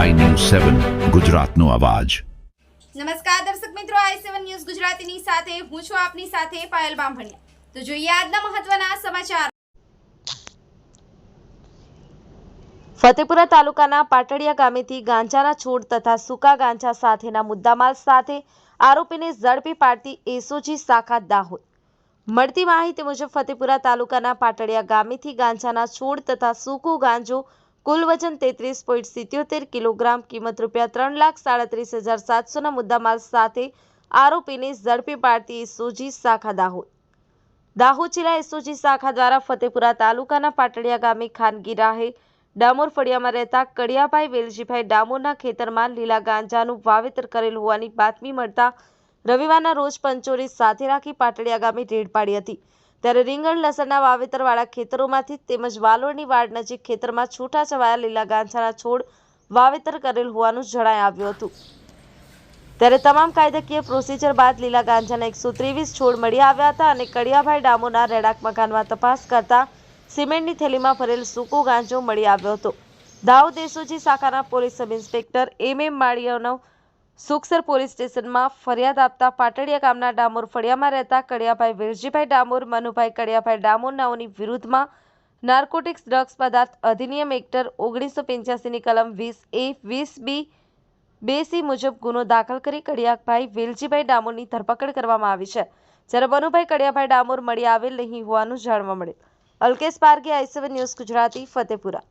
સેવન ગુજરાતનો અવાજ. નમસ્કાર દર્શક મિત્રો આઈ સેવન ન્યૂઝ ગુજરાતીની સાથે હું છું આપની સાથે પાયલ બામભણિયા. તો જોઈએ આજના મહત્વના સમાચાર. ફતેપુરા તાલુકાના પાટડિયા ગામેથી ગાંજાના છોડ તથા સૂકા ગાંજા સાથેના મુદ્દામાલ સાથે આરોપીને ઝડપી પાડતી એસઓજી શાખા દાહોદ. મળતી માહિતી મુજબ ફતેપુરા તાલુકાના પાટડિયા ગામેથી ગાંજાના છોડ તથા સૂકો ગાંજો કુલ વજન તેત્રીસ પોઈન્ટ સિત્યોતેર કિલોગ્રામ, કિંમત રૂપિયા ત્રણ લાખ સાડત્રીસ હજાર સાતસોના મુદ્દામાલ સાથે આરોપીને ઝડપી પાડતી એસઓજી શાખા દાહોદ. દાહોદ જિલ્લા એસઓજી શાખા દ્વારા ફતેપુરા તાલુકાના પાટડિયા ગામે ખાનગી રાહે ડામોર ફળિયામાં રહેતા કડિયાભાઈ વેલજીભાઈ ડામોરના ખેતરમાં લીલા ગાંજાનું વાવેતર કરેલ હોવાની બાતમી મળતા રવિવારના રોજ પંચોરી સાથે રાખી પાટડિયા ગામે રેડ પાડી હતી. ત્યારે રીંગણ, લસણના વાવેતરવાળા ખેતરોમાંથી તેમજ વાલોડની વાડ નજીક ખેતરમાં છૂટા છવાયા લીલા ગાંજાના છોડ વાવેતર કરેલ હોવાનું જણાઈ આવ્યું હતું. ત્યારે તમામ કાયદાકીય પ્રોસિજર બાદ લીલા ગાંજાના એકસો ત્રેવીસ છોડ મળી આવ્યા હતા અને કડિયાભાઈ ડામોના રેડાક મકાનમાં તપાસ કરતા સિમેન્ટની થેલીમાં ભરેલ સૂકો ગાંજો મળી આવ્યો હતો. દાઉદ એસઓજી શાખાના police sub inspector M M માળીયાનો Sukhsar police સ્ટેશનમાં ફરિયાદ આપતા પાટડિયા ગામના ડામોર ફળિયામાં રહેતા કડિયાભાઈ વિરજીભાઈ ડામોર, મનુભાઈ કડિયાભાઈ ડામોર નાઓની વિરુદ્ધમાં નાર્કોટિક્સ ડ્રગ્સ પદાર્થ અધિનિયમ એક્ટર ઓગણીસો પંચ્યાસીની કલમ વીસ એ, વીસ બી, બે સી મુજબ ગુનો દાખલ કરી કડિયાભાઈ વેલજીભાઈ ડામોરની ધરપકડ કરવામાં આવી છે. જ્યારે બનુભાઈ કડિયાભાઈ ડામોર મળી આવેલ નહીં હોવાનું જાણવા મળ્યું. Alkesh Parge I news Gujarati, Fatepura.